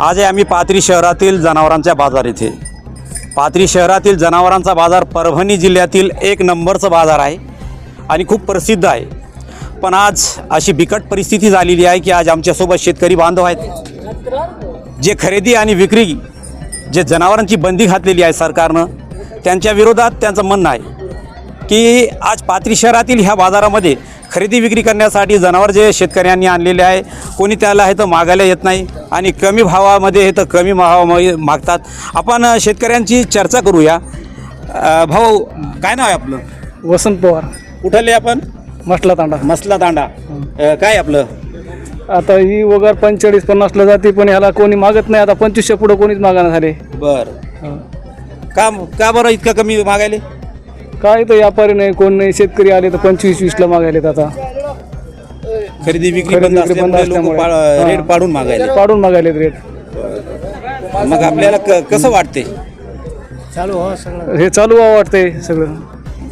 आज आहे आम्ही पाथरी शहरातील जनावरांच्या बाजार येथे पाथरी शहरातील जनावरांचा बाजार परभणी जिल्ह्यातील एक नंबरचं बाजार आहे आणि खूप प्रसिद्ध आहे. पण आज अशी बिकट परिस्थिती झालेली आहे की आज आमच्यासोबत शेतकरी बांधव आहेत. जे खरेदी आणि विक्री जे जनावरांची बंदी घातलेली आहे सरकारनं त्यांच्या विरोधात त्यांचं म्हणणं आहे की आज पाथरी शहरातील ह्या बाजारामध्ये खरेदी विक्री करण्यासाठी जनावर जे शेतकऱ्यांनी आणलेले आहे कोणी त्याला हे तर मागायला येत नाही आणि कमी भावामध्ये हे तर कमी भावामध्ये मागतात. आपण शेतकऱ्यांची चर्चा करूया. अ, भाऊ काय नाव आहे आपलं? वसंत पवार. कुठले आपण? मसला तांडा. मसला दांडा अ, काय आपलं? आता ही वगैरे पंचेचाळीस पन्नासला जाते पण ह्याला कोणी मागत नाही. आता पंचवीसच्या पुढं कोणीच मागाना झाले. बर. का का बरं इतकं कमी मागायले? काय तर व्यापारी नाही कोण नाही शेतकरी आले तर पंचवीस वीसला मागायलेत आता. खरेदी विक्री खरेदी बंद विक्री बंद असल्यामुळे लोक असल्यामुळे. पा- रेट हां. पाडून मागायले पाडून मागायलेत रेट. मग आपल्याला क- कसं वाटते हे चालू व्हावं वाटतंय सगळं.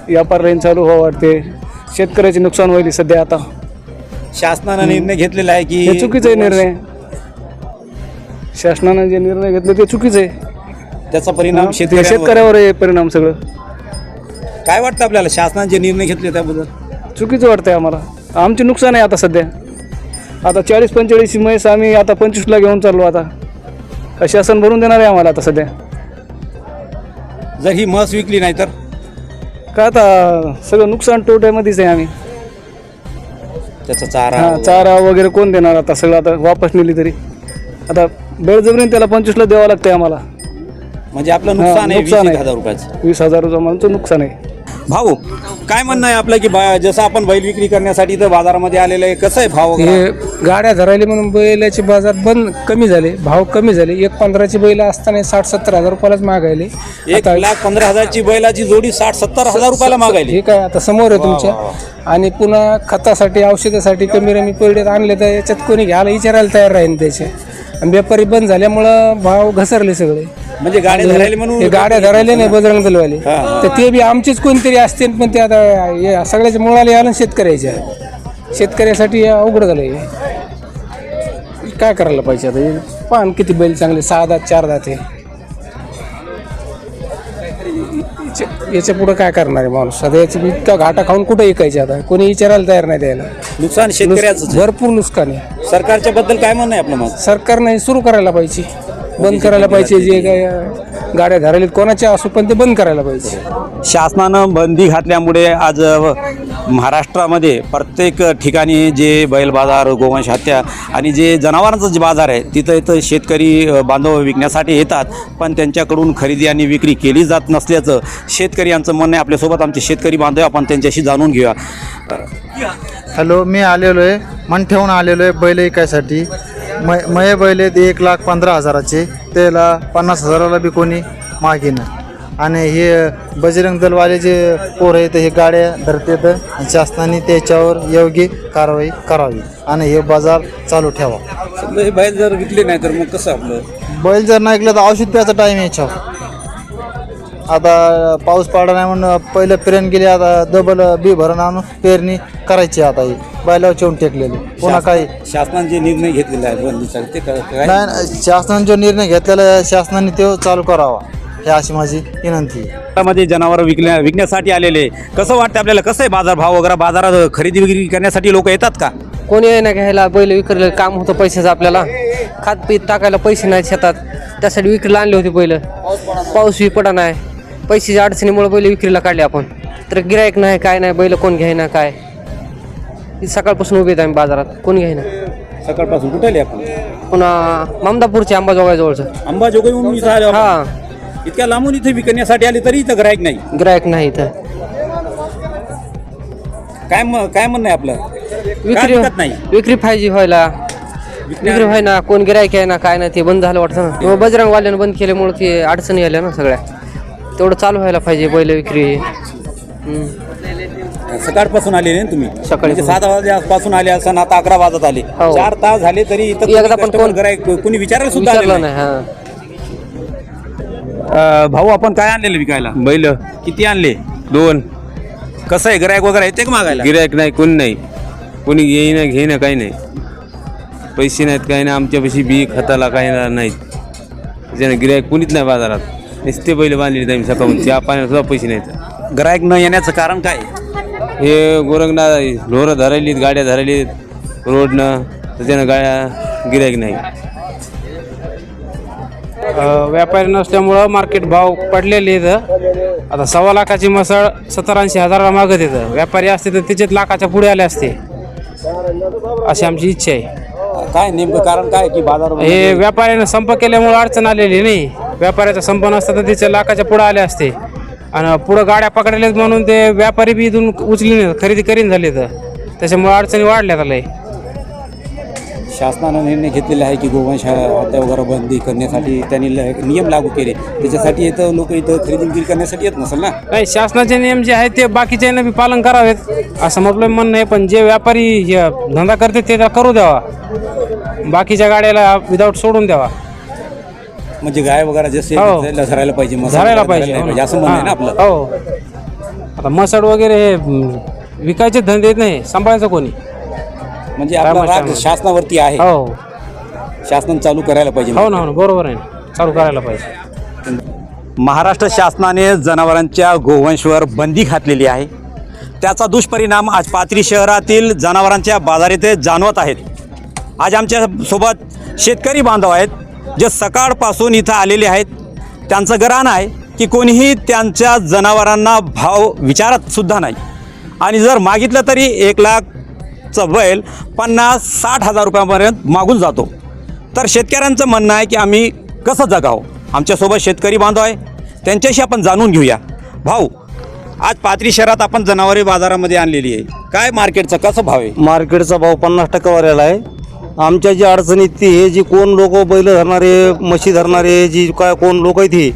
व्यापार लाईन चालू व्हावं वाटते शेतकऱ्याचे नुकसान होईल सध्या आता. शासनानं निर्णय घेतलेला आहे की हे चुकीचं आहे निर्णय. शासनानं जे निर्णय घेतले ते चुकीचं आहे. त्याचा परिणाम शेतकऱ्यांवर शेतकऱ्यावर आहे परिणाम सगळं. काय वाटतं आपल्याला? शासनाने जे निर्णय घेतले त्याबद्दल? चुकीचं वाटतंय आम्हाला. आमचे नुकसान आहे आता सध्या. आता चाळीस पंचेचाळीस म्हैस आम्ही आता पंचवीसला घेऊन चाललो आता. का शासन भरून देणार आहे आम्हाला आता सध्या. जर ही म्हस विकली नाही तर? का आता सगळं नुकसान टोट्यामध्येच आहे आम्ही. त्याचा चारा हा चारा वगैरे कोण देणार आता? सगळं आता वापस नेली तरी. आता बळजबरीने त्याला पंचवीसला द्यावं लागतंय आम्हाला. म्हणजे आपलं नुकसान आहे नुकसान वीस आहे. हजार रुपयाचं. वीस हजार रुपयाचं नुकसान आहे. भाऊ काय म्हणणं आहे आपलं की बा- जसं आपण बैल विक्री करण्यासाठी इथं बाजारामध्ये आलेलं आहे कसं आहे भाव वगैरे? हे गाड्या धरायले म्हणून बैलाचे बाजार बंद कमी झाले भाव कमी झाले. एक पंधराची बैल असताना साठ सत्तर हजार रुपयालाच मागायले. एक लाख पंधरा हजारची बैलाची जोडी साठ सत्तर हजार रुपयाला मागायली. हे काय आता समोर आहे तुमच्या. आणि पुन्हा खतासाठी औषधासाठी कमी रमी पैडेत आणले तर याच्यात कोणी घ्यायला विचारायला तयार राहील त्याचे. आणि व्यापारी बंद झाल्यामुळं भाव घसरले सगळे. म्हणजे गाड्या धरायला म्हणून हे गाड्या धरायले नाही बजरंग दलवाले. हा. तर ते बी आमचेच कोणतरी असतील पण ते आता हे सगळ्याच्या मुळाला आलं शेतकऱ्याच्या. शेतकऱ्यासाठी हे अवघड झालं हे काय करायला पाहिजे आता? हे पान किती बैल चांगले सहा दात चार दात हे. याच्या- याच्या पुढं काय करणार आहे माणूस? आता याची इतका घाटा खाऊन कुठं ऐकायचे आता? कोणी विचारायला तयार नाही द्यायला नुकसान शेतकऱ्याचं भरपूर नुकसान आहे. सरकारच्या बद्दल काय म्हणणं आहे आपलं मग सरकारने हे सुरू करायला पाहिजे. बंद करायला पाहिजे जे काय गाड्या धरायला कोणाच्या असो पण ते बंद करायला पाहिजे. शासनानं बंदी घातल्यामुळे आज महाराष्ट्रामध्ये प्रत्येक ठिकाणी जे बैल बाजार गोवंश हत्या आणि जे जनावरांचं जे बाजार आहे तिथं इथं शेतकरी बांधव विकण्यासाठी येतात पण त्यांच्याकडून खरेदी आणि विक्री केली जात नसल्याचं शेतकरी यांचं म्हणणं आहे. आपल्यासोबत आमचे शेतकरी बांधव आपण त्यांच्याशी जाणून घेऊया. हॅलो मी आलेलो आहे मन ठेवून आलेलो आहे बैल ऐकायसाठी मै मये बैल आहेत एक लाख पंधरा हजाराचे. त्याला पन्नास हजाराला बी कोणी मागेन. आणि हे बजरंग दलवाले जे पोरं आहेत हे गाड्या धरतात आणि शासनाने त्याच्यावर योग्य कारवाई करावी. आणि हे बाजार चालू ठेवा. हे बैल जर विकले नाही तर मग कसं आपलं? बैल जर नाही ऐकलं तर औषध प्यायचा टाईम याच्यावर. आता पाऊस पडला नाही म्हणून पहिलं पेरणी गेली आता डबल बी भरून आणून पेरणी करायची आता ही? बैलावर चेवून टेकलेली. पुन्हा काही शासनाने जे निर्णय घेतलेला आहे बंदीचा ते काय काय- नाही नाही, शासनाने जो निर्णय घेतलेला आहे शासनाने तो चालू करावा. ही अशी माझी विनंती आहे. मध्ये जनावर विकल्या विकण्यासाठी आलेले कसं वाटतं आपल्याला? कसं आहे बाजार भाव वगैरे? बाजारात खरेदी विक्री करण्यासाठी लोक येतात का? कोणी आहे ना घ्यायला बैल विक्रीला काम होतं पैशाचं आपल्याला. खात पीत टाकायला पैसे नाही शेतात. त्यासाठी विक्रीला आणले होते बैल. पाऊस बी पडा नाही. पैशाच्या अडचणीमुळे बैल विक्रीला काढले आपण. तर गिरायक नाही काय नाही बैल कोण घ्यायना काय? ती सकाळपासून उभे आहेत आम्ही बाजारात. कोण घ्यायना सकाळपासून कुठे आले आपण? पुन्हा ममदापूरचे अंबाजोगाईजवळचं अंबाजोगाईहून इथं आले आपण. हा. इतक्या लांबून इथे विकण्यासाठी आले तरी इथं ग्राहक नाही. गिरायक नाही इथं. काय म- काय म्हणणं आहे आपलं? विक्री विकत नाही? विक्री पाहिजे व्हायला. विक्री व्हाय ना कोण गिरायक आहे ना काय ना ते बंद झालं वाटतं ना. मग बजरंगवाल्यानं बंद केल्यामुळे ते अडचणी आल्या ना सगळ्या. तेवढं चालू व्हायला पाहिजे बैल विक्री. हम्म. सकाळपासून आले ना तुम्ही. सकाळी. म्हणजे सात वाजल्यापासून आले असं आता अकरा वाजत आले. हो. चार तास झाले तरी इथं एकदा पण कोण- गिरायक कुणी विचारायला सुद्धा आलेलं विचारलं नाही. हा. अं, भाऊ आपण काय आणलेलं विकायला? बैल. किती आणले? दोन. कसं आहे? गिरायक वगैरे येते का मागायला? गिरायक नाही कोणी नाही. कोणी येईना घेईना काही नाही. पैसे नाहीत काही नाही. आमच्यापाशी बी खताला काही ना- नाहीत. त्याच्यानं गिरायक कुणीच नाही बाजारात. नुसते बैल बांधलेले आम्ही सकाळून. चहा पाण्याला सुद्धा पैसे नाहीत. ग्राहक न येण्याचं कारण काय? हे गोरंगणा ढोरं धरायलीत गाड्या धरायलीत रोडनं. त्याच्यानं गाड्या गिरायक नाही. व्यापारी नसल्यामुळं मार्केट भाव पडलेले इथं आता सव्वा लाखाची मसळ सत्तर ऐंशी हजाराला मागत येतं व्यापारी असते तर त्याच्यात लाखाच्या पुढे आले असते. अशी आमची इच्छा आहे. काय नेमकं कारण काय की बाजार हे व्यापाऱ्यानं संप केल्यामुळे अडचण आलेली नाही. व्यापाऱ्याचा संप नसता तर तिचे लाखाच्या पुढे आले असते. आणि पुढं गाड्या पकडलेत म्हणून ते व्यापारी बी इथून उचली नाही खरेदी करीन झाले तर. त्याच्यामुळे अडचणी वाढल्यात आलंय शासनानं निर्णय घेतलेला आहे की गोवंश हत्या वगैरे बंदी करण्यासाठी त्यांनी ल- नियम लागू केले. त्याच्यासाठी इथं लोक इथं खरेदी विक्री करण्यासाठी येत नसेल ना? नाही शासनाचे नियम जे आहेत ते बाकीच्यांना बी पालन करावेत. असं म्हटलं म्हणणं आहे पण जे व्यापारी हे धंदा करते ते त्याला करू द्यावा. बाकीच्या गाड्याला विदाऊट सोडून द्यावा. म्हणजे गाय वगैरे जसे हो. धरायला पाहिजे मसाले धरायला वगैरे पाहिजे. धरायला असं म्हणणं आहे ना हां, आपलं? हो. आता मसड वगैरे हे हम्म, विकायचे धंदे नाही सांभाळायचं कोणी? म्हणजे आपला राग? शासनावरती आहे. हो. शासनानं चालू करायला पाहिजे हो ना हो ना बरोबर आहे ना. चालू करायला पाहिजे. महाराष्ट्र शासनाने जनावरांच्या गोवंशवर बंदी घातलेली आहे. त्याचा दुष्परिणाम आज पाथरी शहरातील जनावरांच्या बाजारात जाणवत आहेत. आज आमच्यासोबत शेतकरी बांधव आहेत. जे सकाळपासून इथं आलेले आहेत त्यांचं गरान आहे की कोणीही त्यांच्या जनावरांना भाव विचारतसुद्धा नाही. आणि जर मागितलं तरी एक लाखचं बैल पन्नास साठ हजार रुपयापर्यंत मागून जातो. तर शेतकऱ्यांचं म्हणणं आहे की आम्ही कसं जगावं? आमच्यासोबत शेतकरी बांधव आहे. त्यांच्याशी आपण जाणून घेऊया. भाऊ आज पाथरी शहरात आपण जनावरे बाजारामध्ये आणलेली आहे. काय मार्केटचा कसं भाव आहे? मार्केटचा भाव पन्नास टक्का वाढलेला आहे. आमच्या जी अडचणीत ती हे जी कोण लोक बैल धरणारे म्हशी धरणारे जी काय कोण लोक आहेत ही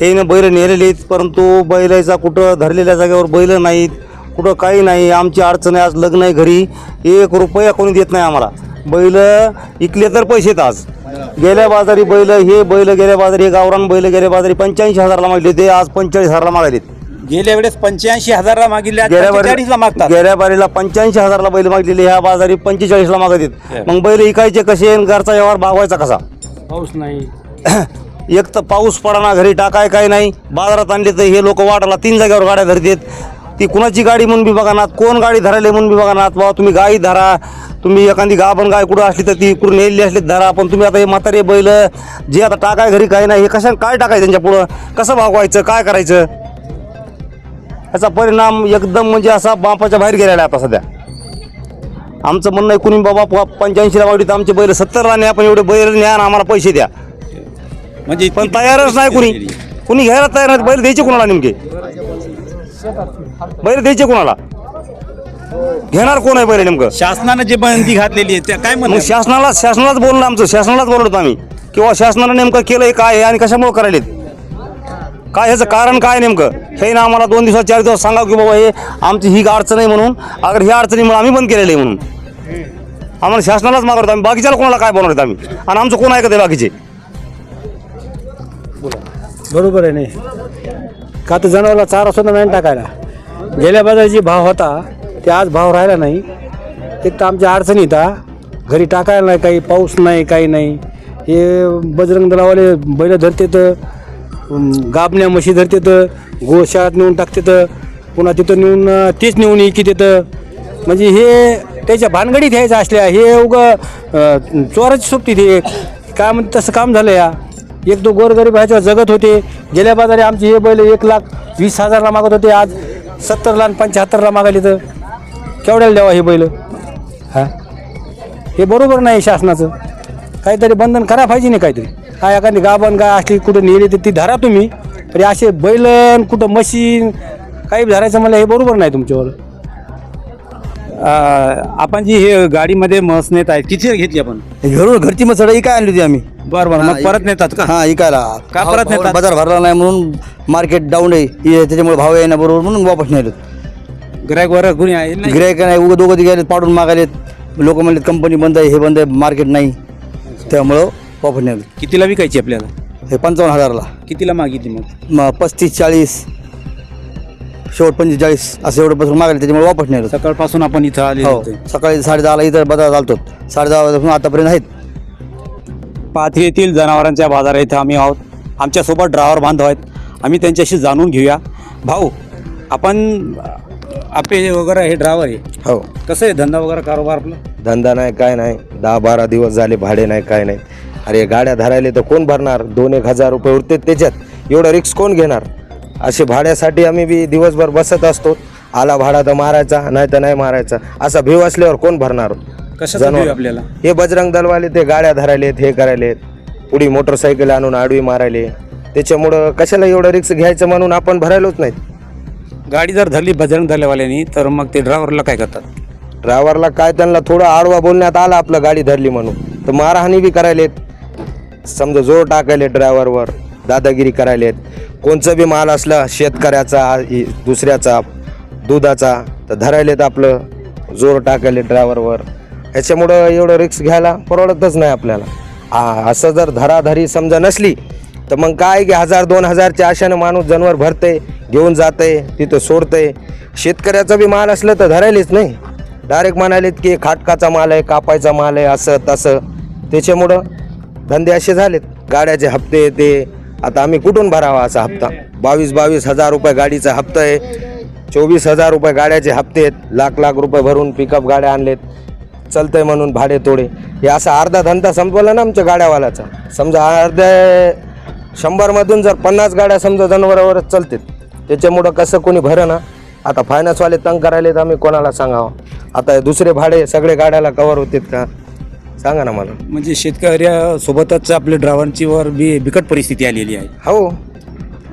हे ना बैल नेलेले आहेत परंतु बैलाचा कुठं धरलेल्या जागेवर बैल नाहीत कुठं काही नाही आमची अडचण आहे आज लग्न आहे घरी एक रुपया कोणी देत नाही आम्हाला. बैल इकले तर पैसे आज. गेल्या बाजारी बैल हे बैल गेल्या बाजारी गावरान बैल गेल्या बाजारी पंच्याऐंशी हजारला मागले ते आज पंचेचाळीस हजारला मागायलेत. गेल्या वेळेस पंच्याऐंशी हजारला मागितले आज गेल्या 45 ला मागतात. गेल्या बारीला पंच्याऐंशी हजारला बैल मागलेले ह्या बाजारी पंचेचाळीसला मागत आहेत. मग बैल इकायचे कसे आणि घरचा व्यवहार भागवायचा कसा? पाऊस नाही. एक तर पाऊस पडाना घरी टाकाय काय नाही. बाजारात आणले तर हे लोक वाटाला तीन जागेवर गाड्या धरतात. ती कुणाची गाडी म्हणून बी बघानात कोण गाडी धरायला म्हणून बी बघानात बाबा तुम्ही गाई धरा तुम्ही एखादी गाभण गाय कुठं असली तर ती कुठं नेली असली तर धरा पण तुम्ही आता हे म्हातारे बैल जे आता टाकाय घरी काय नाही हे कशा काय टाकायचं त्यांच्या पुढं? कसं भागवायचं काय करायचं? याचा परिणाम एकदम म्हणजे असा बापाच्या बाहेर गेलेला आहे आता सध्या. आमचं म्हणणं आहे कुणी बाबा पंच्याऐंशीला वाढली तर आमचे बैल सत्तरला न्या पण एवढे बैल न्या आम्हाला पैसे द्या. म्हणजे पण तयारच नाही कुणी. कुणी घ्यायला तयार नाही बैल द्यायचे कुणाला नेमके? बैल द्यायचे कुणाला? घेणार कोण आहे बैल नेमकं? शासनानं जे बंदी घातलेली आहे त्या काय मग म्हणून शासनाला शासनालाच बोलणं आमचं. शासनालाच बोलवतो आम्ही. किंवा शासनानं नेमकं केलंय काय आहे आणि कशामुळे करायलेत? काय ह्याचं कारण काय नेमकं? हे ना आम्हाला दोन दिवसात चार दिवस सांगा की बाबा हे आमची ही अडचण आहे म्हणून अगर ह्या अडचणीमुळे आम्ही बंद केलेली आहे म्हणून. आम्हाला शासनालाच मागवतो आम्ही बाकीच्याला कोणाला काय बनवत आम्ही? आणि आमचं कोण ऐकत आहे बाकीचे? बरोबर आहे नाही. का तर जनावरला चारा सुद्धा नाही टाकायला? गेल्या बाजार जी भाव होता ते आज भाव राहिला नाही. एक तर आमच्या अडचणी येतात घरी टाकायला नाही काही पाऊस नाही काही नाही. हे बजरंग दलावाले बैल धरते तर गाबण्या म्हशी धरते तर गोशाळात नेऊन टाकते तर पुन्हा तिथं नेऊन तेच नेऊन इकी देतं म्हणजे हे त्याच्या भानगडीत घ्यायचं असल्या हे उगं चोराची सोबती ते. काय म्हणते तसं काम झालं या. एक दो गोरगरीब ह्याच्या जगत होते. गेल्या बाजारी आमचे हे बैल एक लाख वीस हजारला मागत होते. आज सत्तरला आणि पंच्याहत्तरला मागायले तर. केवढ्याला द्यावा हे बैल? हा? हे बरोबर नाही शासनाचं. काहीतरी बंधन करा पाहिजे नाही काहीतरी. काय एखादी गाभण गाय असली कुठं नेली तर ती धरा तुम्ही. तरी असे बैल अन कुठं मशीन काही धरायचं मला हे बरोबर नाही तुमच्यावर. आपण जी हे गाडीमध्ये मस नेत आहे किती घेतली आपण? घरून घरची मग सडई काय आणली होती आम्ही. बरं बरं मग परत नेतात का? हा इकायला. का परत नेतात? बाजार भरला नाही म्हणून मार्केट डाऊन आहे. हे त्याच्यामुळे भाव येणार बरोबर म्हणून वापस नाही गिरायक वर गुन्हे आहे? गिरायक नाही उगा दोघं गेले पाडून मागायलेत. लोक म्हणलेत कंपनी बंद आहे हे बंद आहे मार्केट नाही. त्यामुळं आले. कितीला विकायची आपल्याला? हे पंचावन्न हजारला. कितीला मागितली मग? मग पस्तीस चाळीस शेवट पंचेचाळीस असं एवढं बसून मागायला त्याच्यामुळे वापस नाही आलो. सकाळपासून आपण इथं आले हो. होते. सकाळी साडेदहाला इथं बाजार चालतो. साडेदहा वाजल्यापासून आतापर्यंत आहेत. पाथरी येथील जनावरांच्या बाजारा इथं आम्ही आहोत. आमच्यासोबत ड्रायव्हर बांधव आहेत. आम्ही त्यांच्याशी जाणून घेऊया. भाऊ आपण आपले वगैरे हे ड्रायव्हर आहे. हो. कसं आहे धंदा वगैरे कारोबार आपला? धंदा नाही काय नाही. दहा बारा दिवस झाले भाडे नाही काय नाही. अरे गाड्या धरायले तर कोण भरणार? दोन एक हजार रुपये उरते त्याच्यात. एवढं रिक्स कोण घेणार? असे भाड्यासाठी आम्ही बी दिवसभर बसत असतो. आला भाडा तर मारायचा नाही तर नाही मारायचा. असा भिव असल्यावर कोण भरणार? कशाचा आपल्याला? हे बजरंग दलवाले ते गाड्या धरायलेत हे करायलेत. पुढी मोटरसायकल आणून आडवी मारायले. त्याच्यामुळं कशाला एवढं रिक्स घ्यायचं म्हणून आपण भरायलोच नाहीत? गाडी जर धरली बजरंग दलेवाल्यांनी तर मग ते ड्रायव्हरला काय करतात? ड्रायव्हरला काय त्यांना थोडं आडवा बोलण्यात आला आपलं गाडी धरली म्हणून. तर मारहाणी बी करायलेत. समजा जोर टाकायले ड्रायव्हरवर दादागिरी करायलेत. कोणचं बी माल असला शेतकऱ्याचा दुसऱ्याचा दुधाचा तर धरायलेत आपलं. जोर टाकायले ड्रायव्हरवर. ह्याच्यामुळं एवढं रिक्स घ्यायला परवडतच नाही आपल्याला. आ- असं जर धराधरी समजा नसली तर मग काय की हजार दोन हजारच्या आशानं माणूस जनावर भरते घेऊन जाते तिथं सोडते शेतकऱ्याचा बी माल असलं तर धरायलेच नाही. डायरेक्ट म्हणालेत की खाटकाचा माल आहे कापायचा माल आहे असं तसं. त्याच्यामुळं धंदे असे झालेत. गाड्याचे हप्ते ते आता आम्ही कुठून भरावा असा हप्ता? बावीस बावीस हजार रुपये गाडीचा हप्ता आहे. चोवीस हजार रुपये गाड्याचे हप्ते आहेत. लाख लाख रुपये भरून पिकअप गाड्या आणलेत. चलतंय म्हणून भाडे तोडे. हे असा अर्धा धंदा संपवला ना आमच्या गाड्यावाल्याचा. समजा अर्ध्या शंभरमधून जर पन्नास गाड्या समजा जनावरावरच चालतात त्याच्यामुळं कसं कोणी भरं ना? आता फायनान्सवाले तंग करायले तर आम्ही कोणाला सांगावं? आता हे दुसरे भाडे सगळे गाड्याला कवर होतात का? सांगा ना मला. म्हणजे शेतकऱ्यासोबतच आपल्या ड्रायव्हरची वर बी बिकट परिस्थिती आलेली आहे. हो.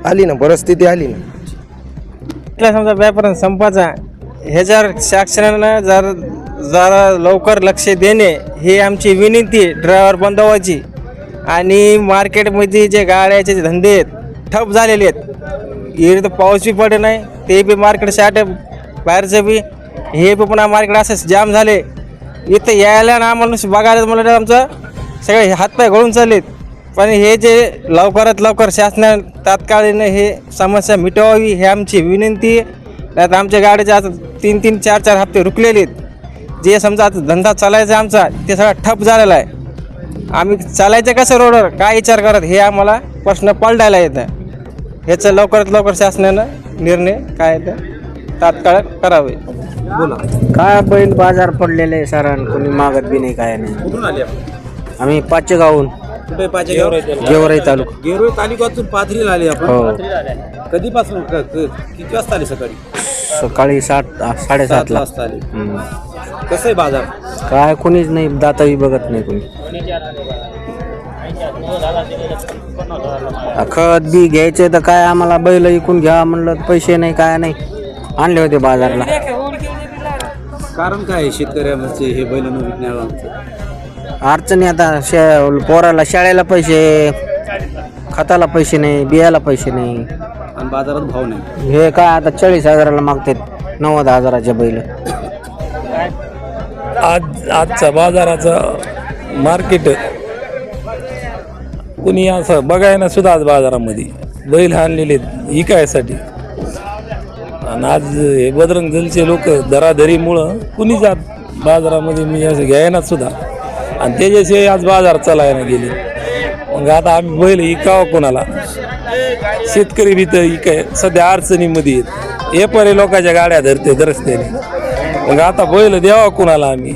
आली ना परिस्थिती आली ना. कुठला समजा व्यापार संपाचा ह्याच्यावर शासनानं जर जरा लवकर लक्ष देणे ही आमची विनंती आहे ड्रायव्हर बंधवाची. आणि मार्केटमध्ये जे गाड्याचे जे धंदे आहेत ठप झालेले आहेत. इकडे तर पाऊस बी पडे नाही ते बी मार्केट शाट बाहेरचं बी हे बी पुन्हा मार्केट असं जाम झाले। इथं यायला ना आम्हाला बघायला म्हणलं तर आमचं सगळे हातपाय गळून चाललेत. पण हे जे लवकरात लवकर शासना तात्काळीनं हे समस्या मिटवावी हे आमची विनंती आहे. नाही आमच्या गाड्याचे आता तीन तीन चार चार हप्ते रुकलेले आहेत जे समजा आता धंदा चालायचा आमचा ते सगळा ठप झालेला आहे. आम्ही चालायचं कसं रोडवर? काय विचार करत? हे आम्हाला प्रश्न पलटायला येतं ह्याचं लवकरात लवकर शासनानं निर्णय काय आहे ते तात्काळ करावे. काय बैल बाजार पडलेले सरण कोणी मागत बी नाही काय नाही. कुठून आले आपण? आम्ही पाचशे गावून कुठे पाहिजे गेवराई गेवराई तालुका. गेवराई तालुक्यातून पाथरीला आले आपण. हो. कधीपासून क- क- किती वाजता आले सकाळी? सकाळी सात साडेसात सात ला. वाजता आले. कसं आहे बाजार? काय कोणीच नाही दाताही बघत नाही कोणी. खत बी घ्यायचे तर काय आम्हाला बैल इकून घ्या म्हणलं तर पैसे नाही काय नाही. आणले होते बाजारला. कारण काय आहे शेतकऱ्याचे हे बैल न विकण्याचं अडचणी आता शे पोराला शाळेला पैसे खताला पैसे नाही बियाला पैसे नाही. आणि बाजारात भाव नाही. हे काय आता चाळीस हजाराला मागतात नव्वद हजाराचे बैल. आज आजचा बाजाराचा मार्केट कुणी असं बघायना सुद्धा आज बाजारामध्ये बैल आणलेले इकायसाठी आणि आज हे बजरंग दलचे लोक दराधरीमुळं कुणी जात बाजारामध्ये मी असं घ्यायनाच सुद्धा. आणि त्याच्याशिवाय आज बाजार चालायला गेले. मग आता आम्ही बैल इकावा कोणाला? शेतकरी बी तर इकाय सध्या अडचणीमध्ये येत हे परे लोकांच्या गाड्या धरते रस्त्याने मग आता बैल द्यावा कुणाला आम्ही?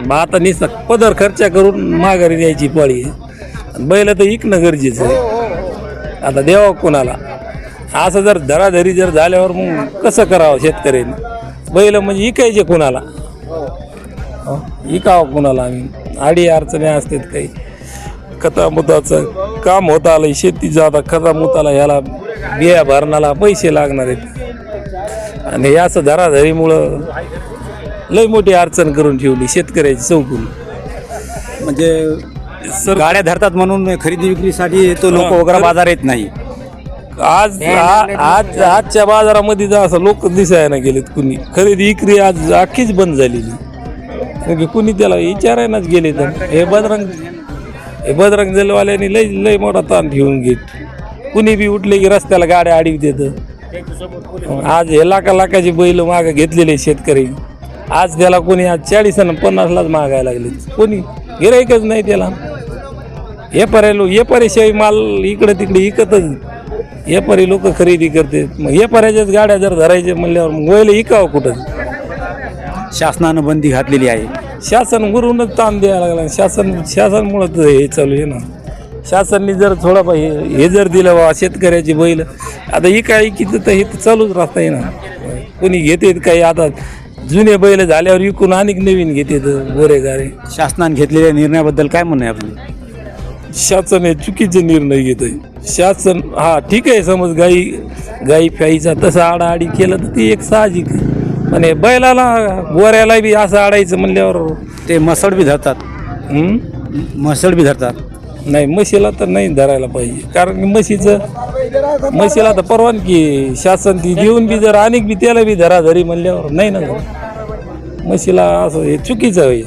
मग आता निसता पदर खर्च करून माघारी द्यायची पळी आहे. बैल तर इकणं गरजेचं आहे. आता द्यावा कुणाला? असं जर धराधरी जर झाल्यावर मग कसं करावं शेतकऱ्यांनी? बैल म्हणजे इकायचे कुणाला? हो, इकावं कुणाला आम्ही? आडी अडचणी असतात काही. खतामुताचं काम होत आलं शेतीचं आता खतामुताला ह्याला बिया भरणाला पैसे लागणार आहेत. आणि हे असं धराधरीमुळं लय मोठी अडचण करून ठेवली शेतकऱ्याची चौकून. म्हणजे गाड्या धरतात म्हणून खरेदी विक्रीसाठी तो लोक वगैरे बाजार येत नाही. आज आ- आज आजच्या बाजारामध्ये जर असं लोक दिसायला गेलेत कुणी खरेदी विक्री आज अख्खीच बंद झालेली. कारण की कुणी त्याला विचारायलाच गेले तर. हे बजरंग हे बजरंग दलवाल्यांनी लय लय मोठा ताण ठेवून घेत कुणी बी उठले की रस्त्याला गाड्या आडवी देतं. आज हे लाखा लाखाची बैल माग घेतलेले शेतकरी. आज त्याला कोणी आज चाळीस आणि पन्नासलाच मागायला लागले कोणी गिरायकच नाही त्याला. हे परेशिवाय माल इकडे तिकडे इकतच. हे परे लोक खरेदी करते. मग हे पर्याच्याच गाड्या जर धरायचे म्हणल्यावर मग बैल इकावं कुठं? शासनानं बंदी घातलेली आहे. शासन वरूनच ताण द्यायला लागला. शासन शासनमुळं हे चालू आहे ना. शासनाने जर थोडा हे हे जर दिलं बा शेतकऱ्याची बैल. आता ही काय की तर हे तर चालूच राहता ना. कोणी घेतेत काही आता जुने बैल झाल्यावर विकून अनेक नवीन घेतेत गोरे गारे शासनाने घेतलेल्या निर्णयाबद्दल काय म्हणणं आहे आपलं? शासन हे चुकीचे निर्णय घेत आहे. शासन हा ठीक आहे समज गाई गाई प्यायचा तसा आडाआडी केलं तर ती एक साहजिक आहे. हे बैलाला गोऱ्याला बी असं आडायचं म्हणल्यावर ते मसड बी धरतात. हं? मसड बी धरतात. नाही म्हशीला तर नाही धरायला पाहिजे. कारण की म्हशीचं म्हशीला तर परवानगी आहे. शासन ती देऊन बी जर अनेक बी त्याला बी धरा धरी म्हणल्यावर नाही ना म्हशीला असं हे चुकीचं आहे.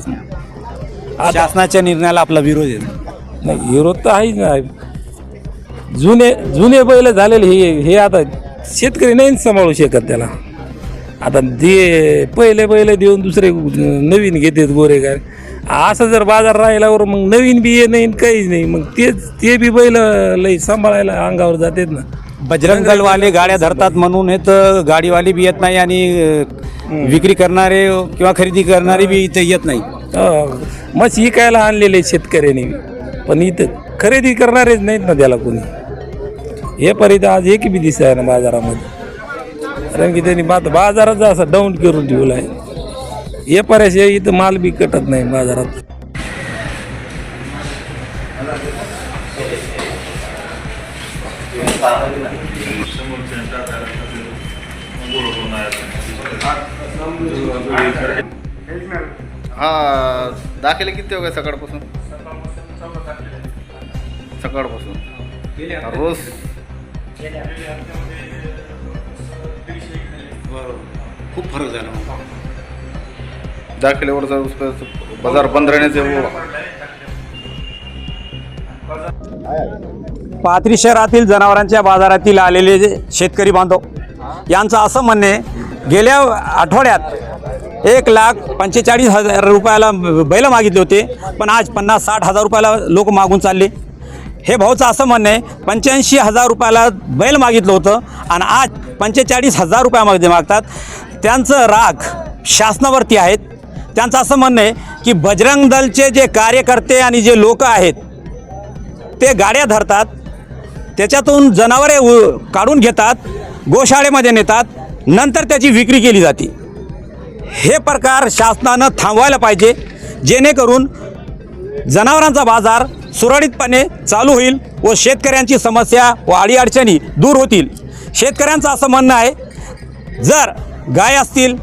शासनाच्या निर्णयाला आपला विरोध आहे. नाही विरोध तर आहेच ना. जुने जुने बैल झालेले हे हे आता शेतकरी नाही सांभाळू शकत त्याला. आता ते पहिले बैल देऊन दुसरे नवीन घेतात गोरेगार. असं जर बाजार राहिल्यावर मग नवीन बी ये नाही काहीच नाही. मग तेच ते बी बैल लई सांभाळायला अंगावर जातात ना. बजरंग दलवाले गाड्या धरतात म्हणून हे तर गाडीवाले बी येत नाही आणि विक्री करणारे किंवा खरेदी करणारे बी इथे येत नाही. अं, मस्त इकायला आणलेले शेतकऱ्यांनी. पण इथं खरेदी करणारेच नाहीत ना त्याला कोणी. हे पर्यंत आज एक बी आहे ना बाजारामध्ये? कारण की त्यांनी बात बाजाराचा असा डाऊन करून ठेवला आहे. हे पर्याय इथं माल बी कटत नाही बाजारात. हा दाखले किती हो सकाळपासून? सकाळपासून. रोज. खूप फरक झाला. दाखल्यावर बाजार बंद राहण्याचे पाथरी शहरातील जनावरांच्या बाजारातील आलेले शेतकरी बांधव यांचं असं म्हणणे गेल्या आठवड्यात एक लाख पंचेचाळीस हजार रुपयाला बैल मागितले होते पण आज पन्नास साठ हजार रुपयाला लोक मागून चालले. हे भाऊचं असं म्हणणं आहे पंच्याऐंशी हजार रुपयाला बैल मागितलं होतं आणि आज पंचेचाळीस हजार रुपयामध्ये मागतात. त्यांचं राग शासनावरती आहेत. त्यांचं असं म्हणणं आहे की बजरंग दलचे जे कार्यकर्ते आणि जे लोक आहेत ते गाड्या धरतात त्याच्यातून जनावरे उ- काढून घेतात गोशाळेमध्ये नेतात नंतर त्याची विक्री केली जाते. हे प्रकार शासनानं थांबवायला पाहिजे जेणेकरून जनावरांचा बाजार सुरळीतपणे चालू होईल व शेतकऱ्यांची समस्या व अडीअडचणी दूर होतील. शेतकऱ्यांचं असं म्हणणं आहे जर गाय असतील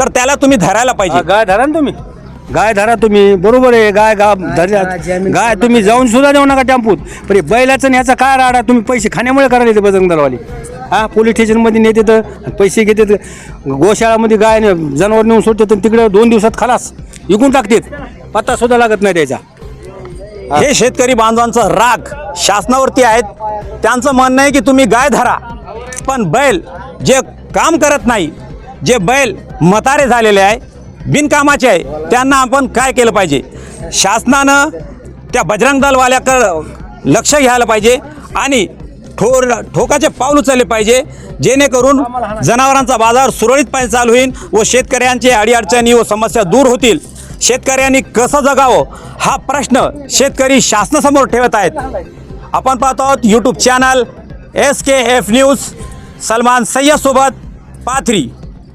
तर त्याला तुम्ही धरायला पाहिजे. गाय धरा ना तुम्ही. गाय धरा तुम्ही. बरोबर आहे गाय गा धरल्या गाय तुम्ही जाऊन सुद्धा देऊ नका टेम्पूत. पण बैलाचं आणि ह्याचा काय राडा? तुम्ही पैसे खाण्यामुळे करायला येते बजरंग दलवाली हा पोलीस स्टेशनमध्ये नेते तर पैसे घेतात. गोशाळामध्ये गाय जनावर नेऊन सोडतात तर तिकडे दोन दिवसात खलास विकून टाकतात. पत्ता सुद्धा लागत नाही त्याचा. हे शेतकरी बांधवांचा राग शासनावरती आहेत. त्यांचं म्हणणं आहे की तुम्ही गाय धरा पण बैल जे काम करत नाही जे बैल मतारे झालेले आहे बिनकामाचे आहे त्यांना आपण काय केलं पाहिजे? शासनानं त्या बजरंग दलवाल्याकडं लक्ष घ्यायला पाहिजे आणि ठोर ठोकाचे पाऊल उचलले पाहिजे. जेणेकरून जनावरांचा बाजार सुरळीतपणे चालू होईल व शेतकऱ्यांचे अडीअडचणी व समस्या दूर होतील. शेतकऱ्यांनी कसं जगावं? हा प्रश्न शेतकरी शासनासमोर ठेवत आहेत. आपण पाहतो आहोत YouTube channel S K F news Salman सय्यदसोबत Pathri.